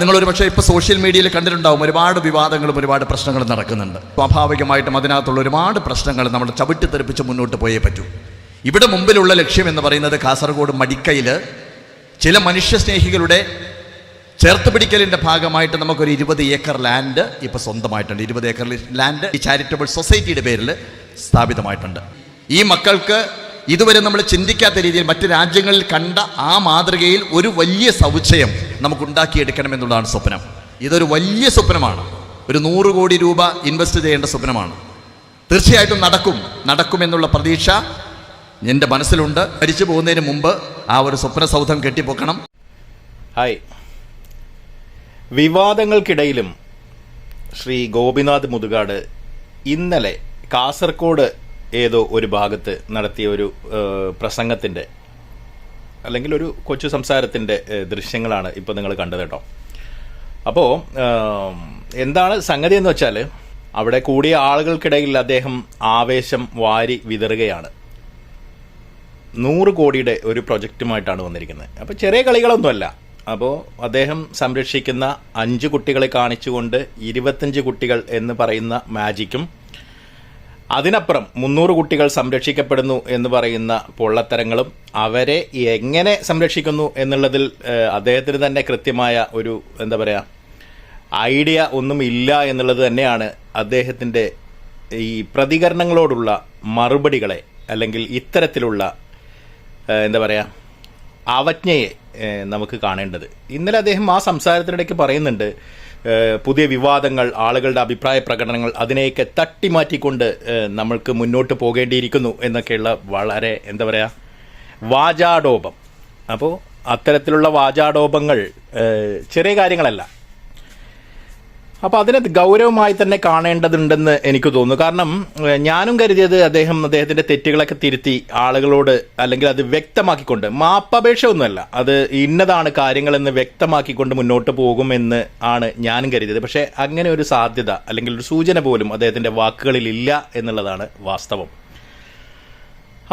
നിങ്ങൾ ഒരു പക്ഷേ ഇപ്പോൾ സോഷ്യൽ മീഡിയയിൽ കണ്ടിട്ടുണ്ടാവും. ഒരുപാട് വിവാദങ്ങളും ഒരുപാട് പ്രശ്നങ്ങളും നടക്കുന്നുണ്ട്. സ്വാഭാവികമായിട്ടും അതിനകത്തുള്ള ഒരുപാട് പ്രശ്നങ്ങൾ നമ്മൾ ചവിട്ടി തെറിപ്പിച്ച് മുന്നോട്ട് പോയേ പറ്റൂ. ഇവിടെ മുമ്പിലുള്ള ലക്ഷ്യം എന്ന് പറയുന്നത് കാസർഗോഡ് മടിക്കയിൽ ചില മനുഷ്യസ്നേഹികളുടെ ചേർത്ത് പിടിക്കലിന്റെ ഭാഗമായിട്ട് നമുക്കൊരു ഇരുപത് ഏക്കർ ലാൻഡ് ഇപ്പോൾ സ്വന്തമായിട്ടുണ്ട്. ഇരുപത് ഏക്കർ ലാൻഡ് ഈ ചാരിറ്റബിൾ സൊസൈറ്റിയുടെ പേരിൽ സ്ഥാപിതമായിട്ടുണ്ട്. ഈ മക്കൾക്ക് ഇതുവരെ നമ്മൾ ചിന്തിക്കാത്ത രീതിയിൽ മറ്റു രാജ്യങ്ങളിൽ കണ്ട ആ മാതൃകയിൽ ഒരു വലിയ സമുച്ചയം നമുക്ക് ഉണ്ടാക്കിയെടുക്കണമെന്നുള്ളതാണ് സ്വപ്നം. ഇതൊരു വലിയ സ്വപ്നമാണ്. ഒരു നൂറ് കോടി രൂപ ഇൻവെസ്റ്റ് ചെയ്യേണ്ട സ്വപ്നമാണ്. തീർച്ചയായിട്ടും നടക്കും. നടക്കുമെന്നുള്ള പ്രതീക്ഷ എന്റെ മനസ്സിലുണ്ട്. മരിച്ചു പോകുന്നതിന് മുമ്പ് ആ ഒരു സ്വപ്ന സൗധം കെട്ടിപ്പൊക്കണം. ഹായ്. വിവാദങ്ങൾക്കിടയിലും ശ്രീ ഗോപിനാഥ് മുതുകാട് ഇന്നലെ കാസർഗോഡ് ഏതോ ഒരു ഭാഗത്ത് നടത്തിയ ഒരു പ്രസംഗത്തിന്റെ അല്ലെങ്കിൽ ഒരു കൊച്ചു സംസാരത്തിന്റെ ദൃശ്യങ്ങളാണ് ഇപ്പോൾ നിങ്ങൾ കണ്ടത് കേട്ടോ. അപ്പോൾ എന്താണ് സംഗതി എന്ന് വെച്ചാൽ അവിടെ കൂടിയ ആളുകൾക്കിടയിൽ അദ്ദേഹം ആവേശം വാരി വിതറുകയാണ്. നൂറ് കോടിയുടെ ഒരു പ്രൊജക്റ്റുമായിട്ടാണ് വന്നിരിക്കുന്നത്. അപ്പോൾ ചെറിയ കളികളൊന്നുമല്ല. അപ്പോൾ അദ്ദേഹം സംരക്ഷിക്കുന്ന അഞ്ച് കുട്ടികളെ കാണിച്ചുകൊണ്ട് ഇരുപത്തഞ്ച് കുട്ടികൾ എന്ന് പറയുന്ന മാജിക്കും അതിനപ്പുറം മുന്നൂറ് കുട്ടികൾ സംരക്ഷിക്കപ്പെടുന്നു എന്ന് പറയുന്ന പൊള്ളത്തരങ്ങളും അവരെ എങ്ങനെ സംരക്ഷിക്കുന്നു എന്നുള്ളതിൽ അദ്ദേഹത്തിന് തന്നെ കൃത്യമായ ഒരു എന്താ പറയുക ഐഡിയ ഒന്നും ഇല്ല എന്നുള്ളത് തന്നെയാണ് അദ്ദേഹത്തിന്റെ ഈ പ്രതികരണങ്ങളോടുള്ള മറുപടികളെ അല്ലെങ്കിൽ ഇത്തരത്തിലുള്ള എന്താ പറയുക അവജ്ഞയെ നമുക്ക് കാണേണ്ടത്. ഇന്നലെ അദ്ദേഹം ആ സംസാരത്തിനിടയ്ക്ക് പറയുന്നുണ്ട് പുതിയ വിവാദങ്ങൾ ആളുകളുടെ അഭിപ്രായ പ്രകടനങ്ങൾ അതിനെയൊക്കെ തട്ടിമാറ്റിക്കൊണ്ട് നമ്മൾക്ക് മുന്നോട്ട് പോകേണ്ടിയിരിക്കുന്നു എന്നൊക്കെയുള്ള വളരെ എന്താ പറയുക വാചാടോപം. അപ്പോൾ അത്തരത്തിലുള്ള വാചാടോപങ്ങൾ ചെറിയ കാര്യങ്ങളല്ല. അപ്പോൾ അതിനെ ഗൗരവമായി തന്നെ കാണേണ്ടതുണ്ടെന്ന് എനിക്ക് തോന്നുന്നു. കാരണം ഞാനും കരുതിയത് അദ്ദേഹം അദ്ദേഹത്തിന്റെ തെറ്റുകളൊക്കെ തിരുത്തി ആളുകളോട് അല്ലെങ്കിൽ അത് വ്യക്തമാക്കിക്കൊണ്ട് മാപ്പപേക്ഷ ഒന്നുമല്ല അത് ഇന്നതാണ് കാര്യങ്ങളെന്ന് വ്യക്തമാക്കിക്കൊണ്ട് മുന്നോട്ട് പോകുമെന്ന് ആണ് ഞാനും കരുതിയത്. പക്ഷേ അങ്ങനെ ഒരു സാധ്യത അല്ലെങ്കിൽ ഒരു സൂചന പോലും അദ്ദേഹത്തിന്റെ വാക്കുകളിൽ ഇല്ല എന്നുള്ളതാണ് വാസ്തവം.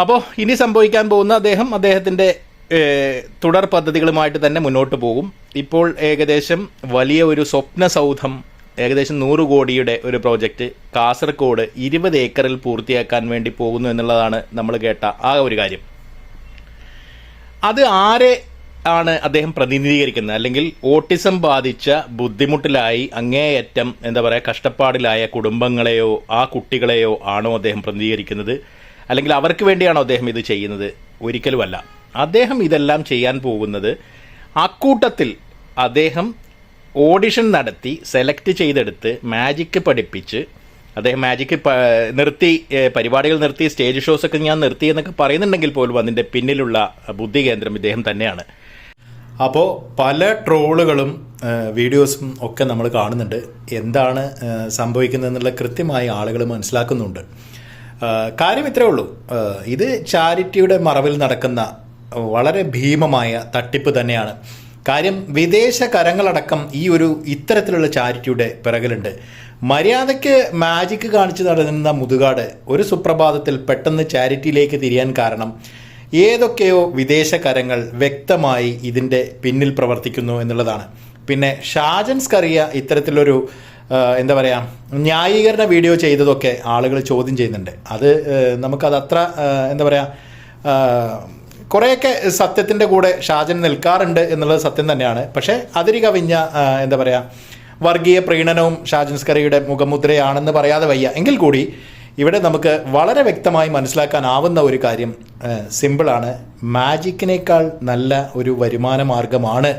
അപ്പോൾ ഇനി സംഭവിക്കാൻ പോകുന്ന അദ്ദേഹം അദ്ദേഹത്തിന്റെ തുടർ പദ്ധതികളുമായിട്ട് തന്നെ മുന്നോട്ട് പോകും. ഇപ്പോൾ ഏകദേശം വലിയ ഒരു സ്വപ്ന സൗധം ഏകദേശം നൂറ് കോടിയുടെ ഒരു പ്രോജക്റ്റ് കാസർഗോഡ് ഇരുപത് ഏക്കറിൽ പൂർത്തിയാക്കാൻ വേണ്ടി പോകുന്നു എന്നുള്ളതാണ് നമ്മൾ കേട്ട ആ ഒരു കാര്യം. അത് ആരെ ആണ് അദ്ദേഹം പ്രതിനിധീകരിക്കുന്നത്? അല്ലെങ്കിൽ ഓട്ടിസം ബാധിച്ച ബുദ്ധിമുട്ടിലായി അങ്ങേയറ്റം എന്താ പറയുക കഷ്ടപ്പാടിലായ കുടുംബങ്ങളെയോ ആ കുട്ടികളെയോ ആണോ അദ്ദേഹം പ്രതിനിധീകരിക്കുന്നത്? അല്ലെങ്കിൽ അവർക്ക് വേണ്ടിയാണോ അദ്ദേഹം ഇത് ചെയ്യുന്നത്? ഒരിക്കലുമല്ല. അദ്ദേഹം ഇതെല്ലാം ചെയ്യാൻ പോകുന്നത് അക്കൂട്ടത്തിൽ അദ്ദേഹം ഓഡിഷൻ നടത്തി സെലക്ട് ചെയ്തെടുത്ത് മാജിക്ക് പഠിപ്പിച്ച് അദ്ദേഹം മാജിക്ക് നിർത്തി പരിപാടികൾ നിർത്തി സ്റ്റേജ് ഷോസ് ഒക്കെ ഞാൻ നിർത്തി എന്നൊക്കെ പറയുന്നുണ്ടെങ്കിൽ പോലും അതിന്റെ പിന്നിലുള്ള ബുദ്ധി കേന്ദ്രം ഇദ്ദേഹം തന്നെയാണ്. അപ്പോൾ പല ട്രോളുകളും വീഡിയോസും ഒക്കെ നമ്മൾ കാണുന്നുണ്ട്. എന്താണ് സംഭവിക്കുന്നത് സംഭവിക്കുന്നതെന്നുള്ള കൃത്യമായി ആളുകൾ മനസ്സിലാക്കുന്നുണ്ട്. കാര്യം ഇത്രേ ഉള്ളൂ. ഇത് ചാരിറ്റിയുടെ മറവിൽ നടക്കുന്ന വളരെ ഭീമമായ തട്ടിപ്പ് തന്നെയാണ്. കാര്യം വിദേശ കരങ്ങളടക്കം ഈ ഒരു ഇത്തരത്തിലുള്ള ചാരിറ്റിയുടെ പിറകിലുണ്ട്. മര്യാദയ്ക്ക് മാജിക്ക് കാണിച്ചു നടന്ന മുതുകാട് ഒരു സുപ്രഭാതത്തിൽ പെട്ടെന്ന് ചാരിറ്റിയിലേക്ക് തിരിയാൻ കാരണം ഏതൊക്കെയോ വിദേശ കരങ്ങൾ വ്യക്തമായി ഇതിന്റെ പിന്നിൽ പ്രവർത്തിക്കുന്നു എന്നുള്ളതാണ്. പിന്നെ ഷാജൻസ് കറിയ ഇത്തരത്തിലൊരു എന്താ പറയുക ന്യായീകരണ വീഡിയോ ചെയ്തതൊക്കെ ആളുകൾ ചോദ്യം ചെയ്യുന്നുണ്ട്. അത് നമുക്കത് അത്ര എന്താ പറയുക കുറേയൊക്കെ സത്യത്തിന്റെ കൂടെ ഷാജൻ നിൽക്കാറുണ്ട് എന്നുള്ളത് സത്യം തന്നെയാണ്. പക്ഷേ അതിരി കവിഞ്ഞ എന്താ പറയുക വർഗീയ പ്രീണനവും ഷാജൻ സ്കറിയുടെ മുഖമുദ്രയാണെന്ന് പറയാതെ വയ്യ. എങ്കിൽ കൂടി ഇവിടെ നമുക്ക് വളരെ വ്യക്തമായി മനസ്സിലാക്കാനാവുന്ന ഒരു കാര്യം സിമ്പിളാണ്. മാജിക്കിനേക്കാൾ നല്ല ഒരു വരുമാന മാർഗമാണ്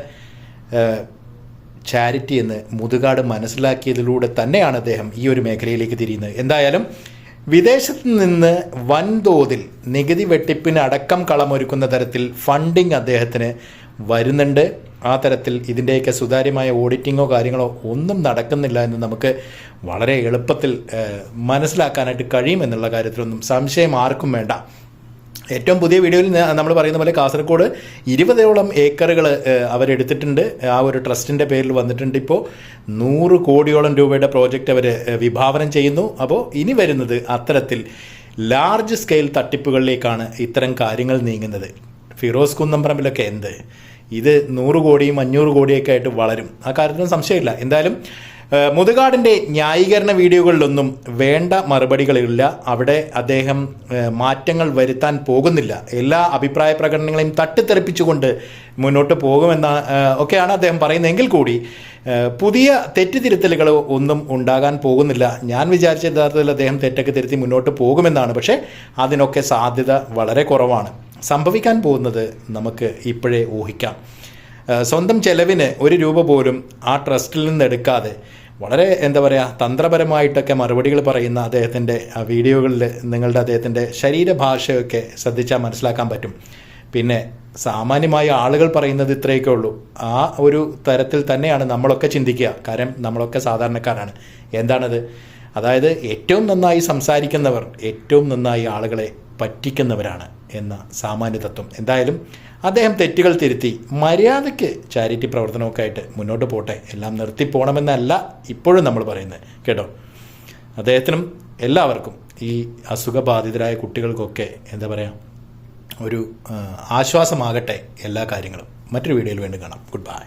ചാരിറ്റി എന്ന് മുതുകാട് മനസ്സിലാക്കിയതിലൂടെ തന്നെയാണ് അദ്ദേഹം ഈ ഒരു മേഖലയിലേക്ക് തിരിയുന്നത്. എന്തായാലും വിദേശത്ത് നിന്ന് വൻതോതിൽ നികുതി വെട്ടിപ്പിന് അടക്കം കളമൊരുക്കുന്ന തരത്തിൽ ഫണ്ടിങ് അദ്ദേഹത്തിന് വരുന്നുണ്ട്. ആ തരത്തിൽ ഇതിന്റെയൊക്കെ സുതാര്യമായ ഓഡിറ്റിങ്ങോ കാര്യങ്ങളോ ഒന്നും നടക്കുന്നില്ല എന്ന് നമുക്ക് വളരെ എളുപ്പത്തിൽ മനസ്സിലാക്കാനായിട്ട് കഴിയുമെന്നുള്ള കാര്യത്തിലൊന്നും സംശയം ആർക്കും വേണ്ട. ഏറ്റവും പുതിയ വീഡിയോയിൽ നമ്മൾ പറയുന്ന പോലെ കാസർഗോഡ് ഇരുപതോളം ഏക്കറുകൾ അവരെടുത്തിട്ടുണ്ട്. ആ ഒരു ട്രസ്റ്റിന്റെ പേരിൽ വന്നിട്ടുണ്ട് ഇപ്പോൾ നൂറ് കോടിയോളം രൂപയുടെ പ്രോജക്റ്റ് അവർ വിഭാവനം ചെയ്യുന്നു. അപ്പോൾ ഇനി വരുന്നത് അത്തരത്തിൽ ലാർജ് സ്കെയിൽ തട്ടിപ്പുകളിലേക്കാണ് ഇത്തരം കാര്യങ്ങൾ നീങ്ങുന്നത്. ഫിറോസ് കുന്നംപറമ്പിലൊക്കെ എന്ത്? ഇത് നൂറ് കോടിയും അഞ്ഞൂറ് കോടിയൊക്കെ ആയിട്ട് വളരും. ആ കാര്യത്തിലും സംശയമില്ല. എന്തായാലും മുതുകാടിന്റെ ന്യായീകരണ വീഡിയോകളിലൊന്നും വേണ്ട മറുപടികളില്ല. അവിടെ അദ്ദേഹം മാറ്റങ്ങൾ വരുത്താൻ പോകുന്നില്ല. എല്ലാ അഭിപ്രായ പ്രകടനങ്ങളെയും തട്ടിത്തെറിപ്പിച്ചുകൊണ്ട് മുന്നോട്ട് പോകുമെന്ന ഒക്കെയാണ് അദ്ദേഹം പറയുന്നതെങ്കിൽ കൂടി പുതിയ തെറ്റുതിരുത്തലുകൾ ഒന്നും ഉണ്ടാകാൻ പോകുന്നില്ല. ഞാൻ വിചാരിച്ച യഥാർത്ഥത്തിൽ അദ്ദേഹം തെറ്റൊക്കെ തിരുത്തി മുന്നോട്ട് പോകുമെന്നാണ്. പക്ഷേ അതിനൊക്കെ സാധ്യത വളരെ കുറവാണ്. സംഭവിക്കാൻ പോകുന്നത് നമുക്ക് ഇപ്പോഴേ ഊഹിക്കാം. സ്വന്തം ചെലവിന് ഒരു രൂപ പോലും ആ ട്രസ്റ്റിൽ നിന്ന് എടുക്കാതെ വളരെ എന്താ പറയുക തന്ത്രപരമായിട്ടൊക്കെ മറുപടികൾ പറയുന്ന അദ്ദേഹത്തിന്റെ വീഡിയോകളിൽ നിങ്ങളുടെ അദ്ദേഹത്തിന്റെ ശരീരഭാഷയൊക്കെ ശ്രദ്ധിച്ചാൽ മനസ്സിലാക്കാൻ പറ്റും. പിന്നെ സാമാന്യമായ ആളുകൾ പറയുന്നത് ഇത്രയൊക്കെ ഉള്ളൂ. ആ ഒരു തരത്തിൽ തന്നെയാണ് നമ്മളൊക്കെ ചിന്തിക്കുക. കാരണം നമ്മളൊക്കെ സാധാരണക്കാരാണ്. എന്താണത്? അതായത് ഏറ്റവും നന്നായി സംസാരിക്കുന്നവർ ഏറ്റവും നന്നായി ആളുകളെ പറ്റിക്കുന്നവരാണ് എന്ന സാമാന്യ തത്വം എന്തായാലും അദ്ദേഹം തെറ്റുകൾ തിരുത്തി മര്യാദയ്ക്ക് ചാരിറ്റി പ്രവർത്തനമൊക്കെ ആയിട്ട് മുന്നോട്ട് പോട്ടെ. എല്ലാം നിർത്തി പോകണമെന്നല്ല ഇപ്പോഴും നമ്മൾ പറയുന്നത്. കേട്ടോ? അദ്ദേഹത്തിനും എല്ലാവർക്കും ഈ അസുഖബാധിതരായ കുട്ടികൾക്കൊക്കെ എന്താ പറയുക ഒരു ആശ്വാസമാകട്ടെ എല്ലാ കാര്യങ്ങളും. മറ്റൊരു വീഡിയോയിൽ വീണ്ടും കാണാം. Good bye